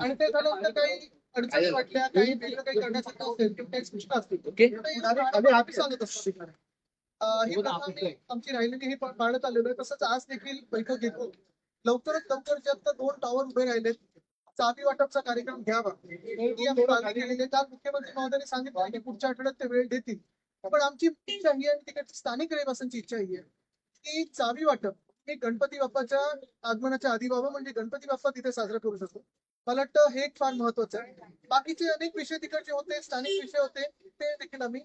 आणि ते झाल्यानंतर काही अडचणी वाटल्या काही वेगळं काही असतील ओके. तर आम्ही आम्ही सांगत असतो. ही आमची राहिलेली ही पाळत आलेलो आहे. तसंच आज देखील बैठक घेतो. लवकरात लवकर जे आता दोन टॉवर उभे राहिलेत चावी वाटपचा कार्यक्रम घ्यावा. ही आम्ही मागणी केलेली आहे. काल मुख्यमंत्री महोदयांनी सांगितलं की पुढच्या आठवड्यात ते वेळ देतील. पण आमची इच्छा ही आहे आणि तिकडची स्थानिक रहिवाशांची इच्छा ही आहे की चावी वाटप हे गणपती बाप्पाच्या आगमनाच्या आधी व्हावं म्हणजे गणपती बाप्पा तिथे साजरा करू शकतो. मला वाटतं हे एक फार महत्वाचं आहे. बाकीचे अनेक विषय तिकडचे होते स्थानिक विषय होते ते देखील आम्ही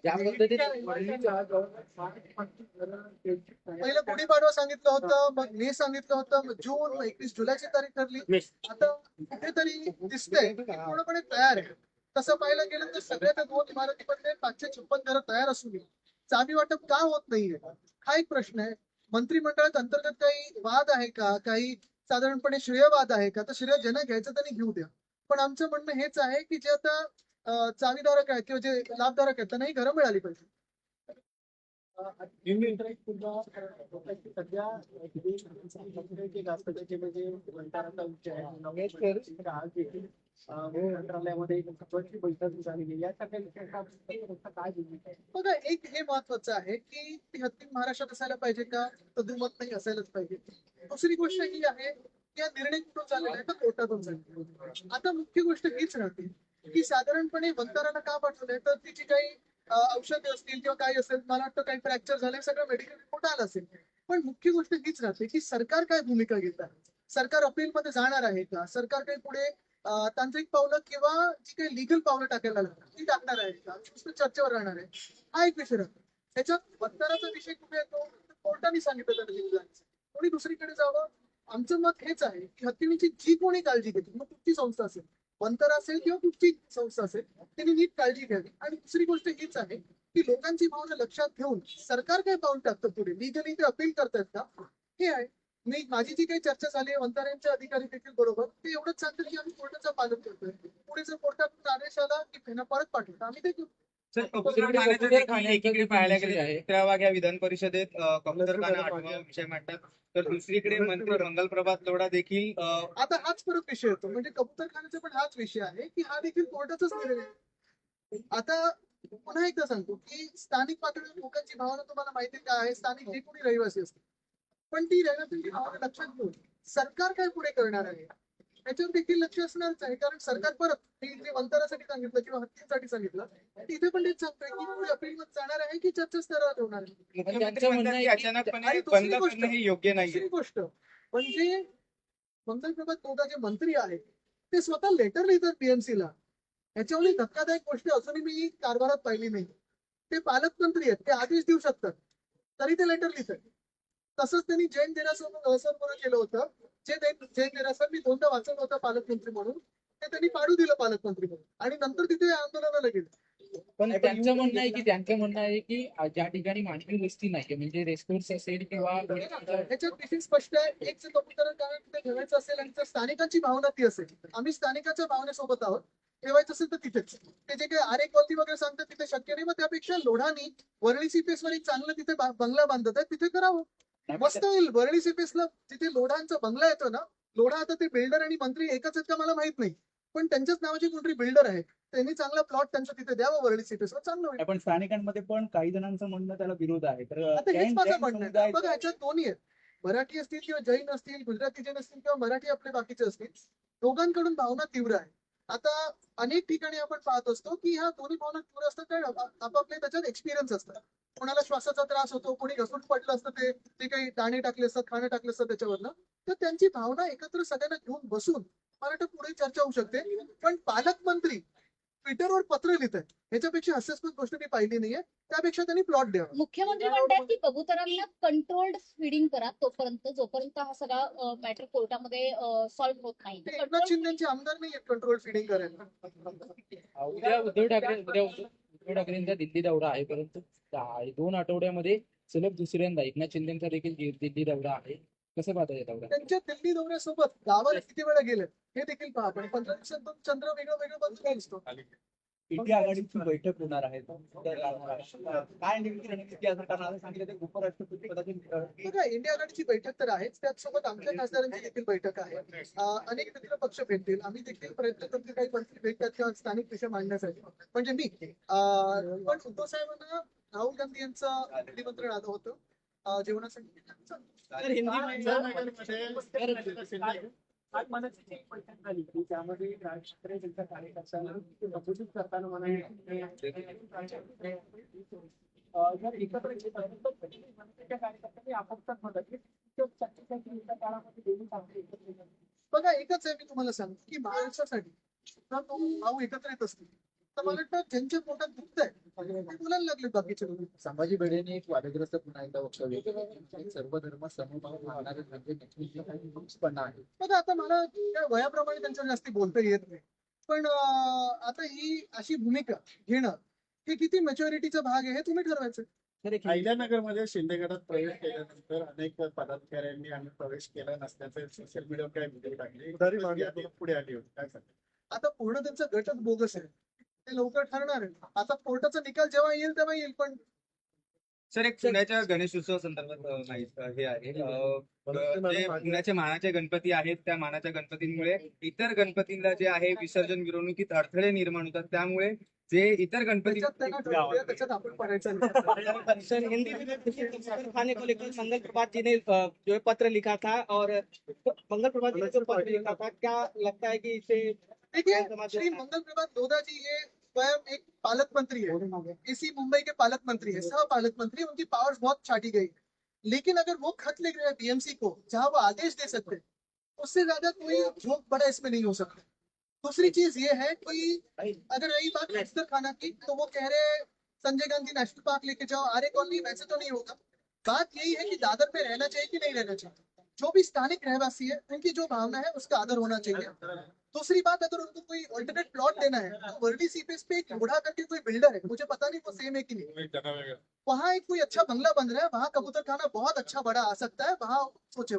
पहिलं गुढीपाडवा सांगितलं होतं मग मे सांगितलं होतं मग जून मग एकवीस जुलैची तारीख ठरली. आता कुठेतरी दिसतंय पूर्णपणे तयार आहे. तसं पाहायला गेलं तर सगळ्या त्या दोन इमारतीमध्ये पाचशे छप्पन घरं तयार असून चावी वाटप का होत नाहीये? हा एक प्रश्न आहे. मंत्रिमंडळात अंतर्गत काही वाद आहे का? काही साधारणपणे श्रेयवाद आहे का? तर श्रेय ज्यांना घ्यायचं त्यांनी घेऊ द्या. पण आमचं म्हणणं हेच आहे की जे आता चावीधारक आहेत किंवा जे लाभधारक आहेत त्यांना ही घरं मिळाली पाहिजे सध्या व्यासपीठाचे म्हणजे भंडाराचा उच्च आहे आज देखील अं, मंत्रालयामध्ये बैठक झालेली या काय आहे? हो बघा एक हे महत्वाचं आहे की ती हत्ती महाराष्ट्रात असायला पाहिजे का? तदुमत नाही असायलाच पाहिजे. दुसरी गोष्ट ही आहे की हा निर्णय कुठून झालेला आहे? तर कोर्टातून झालेला आता मुख्य गोष्ट हीच राहते की साधारणपणे वंताराला का पाठवलंय? तर तिची काही औषधे असतील किंवा काही असेल मला वाटतं काही फ्रॅक्चर झाले सगळं मेडिकल रिपोर्ट आला असेल. पण मुख्य गोष्ट हीच राहते की सरकार काय भूमिका घेत आहे? सरकार अपील मध्ये जाणार आहे का? सरकार काही पुढे तांत्रिक पावलं किंवा जी काही लिगल पावलं टाकायला लागतात ती टाकणार आहे का? चर्चेवर राहणार आहे. हा एक विषय राहतो. त्याच्यात वंताराचा विषय कुठे येतो कोर्टाने सांगितलं त्याला कोणी दुसरीकडे जावं? आमचं मत हेच आहे की हत्तीणीची जी कोणी काळजी घेते मग कुठची संस्था असेल? वंतर असेल किंवा कुठची संस्था असेल त्यांनी नीट काळजी घ्यावी. आणि दुसरी गोष्ट हीच आहे की लोकांची भावना लक्षात घेऊन सरकार काय पाऊल टाकतं पुढे? लिगली ते अपील करतायत का? हे आहे. मी माझी जी काही चर्चा झाली आहे वंताऱ्यांच्या अधिकारी देखील बरोबर ते एवढंच सांगतात की आम्ही कोर्टाचं पालन करतोय. पुढे जर कोर्टातून आदेश आला की त्यांना परत पाठवतो आम्ही ते करू. सर कबूतर खाण्याचं देखील एकीकडे पाहायला गेले अकरा वाघ्या विधान परिषदेत कबूतर खाना आठवा विषय मांडतात तर दुसरीकडे मंत्री मंगल प्रभात लोढा देखील आता हाच परत विषय येतो म्हणजे कबूतरखान्याचा पण हाच विषय आहे की हा देखील कोर्टाचाच निर्णय आहे. आता पुन्हा एकदा सांगतो की स्थानिक पातळीवर लोकांची भावना तुम्हाला माहिती काय आहे स्थानिक जे कोणी रहिवासी असतात पण ती रहिवासींची भावना लक्षात घेऊन सरकार काय पुढे करणार आहे? याच्यावर देखील लक्ष असणारच आहे. कारण सरकार परत मी जे वंतरासाठी सांगितलं किंवा हत्तींसाठी सांगितलं तिथे पण तेच सांगतोय की पुढे अपील मध्ये जाणार आहे की चर्चा स्तरावर होणार आहे? हे योग्य नाहीये. दुसरी गोष्ट म्हणजे मंगल प्रभात कोर्टाचे मंत्री आहेत. ते स्वतः लेटर लिहितात बीएमसी ला. याच्यावर धक्कादायक गोष्टी अजूनही मी कारभारात पाहिली नाही. ते पालकमंत्री आहेत. ते आदेश देऊ शकतात. तरी ते लेटर लिहितात. तसंच त्यांनी जैन देरासर बरोबर केलं होतं. जे जैन जैन देरासर मी दोनदा वाचवलं होतं पालकमंत्री म्हणून. ते त्यांनी पाडू दिलं पालकमंत्री म्हणून. आणि नंतर तिथे आंदोलनाला गेले. पण त्यांचं म्हणणं आहे की त्यांचं म्हणणं आहे की ज्या ठिकाणी मानवी वस्ती नाहीये म्हणजे रेस्टोरंट असेल किंवा ह्याच्यात विषय स्पष्ट आहे एक जर कबूतर कारण तिथे ठेवायचं असेल आणि जर स्थानिकांची भावना ती असेल. आम्ही स्थानिकाच्या भावनेसोबत आहोत. ठेवायचं असेल तर तिथेच. ते जे काही आरे कॉलनी वगैरे सांगतात तिथे शक्य नाही मग त्यापेक्षा लोढानी वरळी सीपीएस वर एक चांगलं तिथे बंगला बांधत आहे तिथे करावं. मस्त होईल. वरळी सीपीएस ला जिथे लोढांचा बंगला येतो ना लोढा आता ते बिल्डर आणि मंत्री एकच आहेत का मला माहीत नाही. पण त्यांच्याच नावाचे कोणतरी बिल्डर आहे. त्यांनी चांगला प्लॉट त्यांचा तिथे द्यावा वरळी सीपीएस वर चांगलं होईल. पण स्थानिकांमध्ये पण काही जणांचं म्हणणं त्याला विरोध आहे. तर आता हेच माझं म्हणणं आहे. बघा ह्याच्यात दोन्ही आहेत. मराठी असतील किंवा जैन असतील गुजराती जैन असतील किंवा मराठी आपले बाकीचे असतील दोघांकडून भावना तीव्र आहे. आता अनेक ठिकाणी आपण पाहत असतो की ह्या दोन्ही भावना दूर असतात त्या आपापले त्याच्यात एक्सपिरियन्स असतात. कोणाला श्वासाचा त्रास होतो कोणी घसरून पडलं असतं ते ते काही दाणे टाकले असतात खाणं टाकले असतं त्याच्यावरनं तर त्यांची भावना एकत्र सगळ्यांना घेऊन बसून मला वाटतं पुढे चर्चा होऊ शकते. पण पालकमंत्री ट्विटरवर पत्र लिहित आहेत ह्याच्यापेक्षा हास्यास्पद गोष्ट मी पाहिली नाहीये. त्यापेक्षा त्यांनी प्लॉट द्यावा. मुख्यमंत्री म्हणतात की कबुतरांना कंट्रोल्ड फीडिंग करा तोपर्यंत जोपर्यंत हा सगळा मॅटर कोर्टामध्ये सॉल्व्ह होत नाही. ते एकनाथ शिंदेचे आमदार नाही कंट्रोल फिडिंग करायला. उद्या उद्धव ठाकरे उद्या उद्धव उद्धव ठाकरेंचा दिल्ली दौरा आहे परंतु दोन आठवड्यामध्ये सलग दुसऱ्यांदा एकनाथ शिंदेचा देखील दिल्ली दौरा आहे. कसं पाहता या दौरा त्यांच्या दिल्ली दौऱ्यासोबत गावाला किती वेळा गेले हे देखील पहा पण पंधरा दिवसात दोन चंद्र वेगळं वेगळं बदलून दिसतो? इंडिया आघाडीची बैठक होणार आहे. काय इंडिया आघाडीची बैठक तर आहेच. त्याचसोबत आमच्या खासदारांची देखील बैठक आहे. अनेक मित्र पक्ष भेटतील. आम्ही देखील प्रयत्न करतो की काही मंत्री भेटतात किंवा स्थानिक विषय मांडण्यासाठी. म्हणजे मी अं, पण उद्धव साहेबांना राहुल गांधी यांचं निमंत्रण आलं होतं. जेवणासाठी तर हिंदी आज मनाची एक बैठक झाली की त्यामध्ये राज ठाकरे त्यांच्या कार्यकर्त्यांना अपोजिट करताना म्हणाले जर एकत्र येत असेल तर मनसेच्या कार्यकर्त्यांनी आपापसात मदत केली. काळामध्ये दोन्ही चांगले एकत्र बघा एकच आहे मी तुम्हाला सांगतो की महाराष्ट्रासाठी जर तो भाऊ एकत्र येत असतील तर मला वाटतं ज्यांच्या पोटात दुखत आहे बोलायला लागले बाकीचे संभाजी भिडेंनी एक वादग्रस्त पुन्हा एकदा वक्तव्य केलं. सर्व धर्म समभाव मानणारे म्हणजे नक्कीच जे काही पणा आहे. बघा आता मला त्या वयाप्रमाणे त्यांच्यावर जास्ती बोलता येत नाही. पण आता ही अशी भूमिका घेणं हे किती मॅच्युरिटीचा भाग आहे हे तुम्ही ठरवायचं. तर अहिल्यानगरमध्ये शिंदे गटात प्रवेश केल्यानंतर अनेक पदाधिकाऱ्यांनी आम्ही प्रवेश केला नसल्याचे सोशल मीडियावर काय व्हिडिओ टाकले. पुढे आली होती. काय सांगता? आता पूर्ण त्यांचा गटच बोगस आहे. ते लवकर ठरणार आहे. आता कोर्टाचा निकाल जेव्हा येईल तेव्हा येईल पण सर एक पुण्याच्या गणेशोत्सव संदर्भात अ, माहिती हे आहे. अ, जे पुण्याचे मानाचे गणपती आहेत त्या मानाच्या गणपतींमुळे इतर गणपतींना जे आहे विसर्जन मिरवणुकीत अडथळे निर्माण होतात. त्यामुळे जे इतर गणपती त्याच्यात त्यांना ठरवूया, त्याच्यात आपण पडायचं नाही. सर हिंदी में कबूतर खाने को लेकर मंगल प्रभात जी ने अ, जो है पत्र लिखा था और मंगल प्रभात जी ने जो पत्र लिखा था क्या लगता है कि इसे देखिए श्री मंगल प्रभात लोधा जी ये स्वयं एक पालक मंत्री है। इसी मुंबई के पालक मंत्री है। सह पालक मंत्री, उनकी पावर्स बहुत छाटी गई। है लेकिन अगर वो खत लिख रहे हैं बीएमसी को, जहाँ वो आदेश दे सकते हैं, उससे ज़्यादा कोई झोंक बड़ा इसमें नहीं हो सकता। दूसरी चीज़ ये है कि अगर रही बात अख्तर खाना की तो वो कह रहे हैं, संजय गांधी नेशनल पार्क लेके जाओ, आर्य कॉलोनी वैसे तो नहीं होगा। बात यही है कि दादर पे रहना चाहिए कि नहीं रहना चाहिए? जो भी स्थानिक रहवासी है उनकी जो भावना है उसका आदर होना चाहिए। दूसरी बात अगर उनको कोई ऑल्टरनेट प्लॉट देना है तो वर्डी सीपेस पे एक बूढ़ा करके कोई बिल्डर है मुझे पता नहीं वो सेम है कि नहीं। वहाँ एक कोई अच्छा बंगला बन रहा है वहाँ कबूतर खाना बहुत अच्छा बड़ा आ सकता है वहाँ सोचे।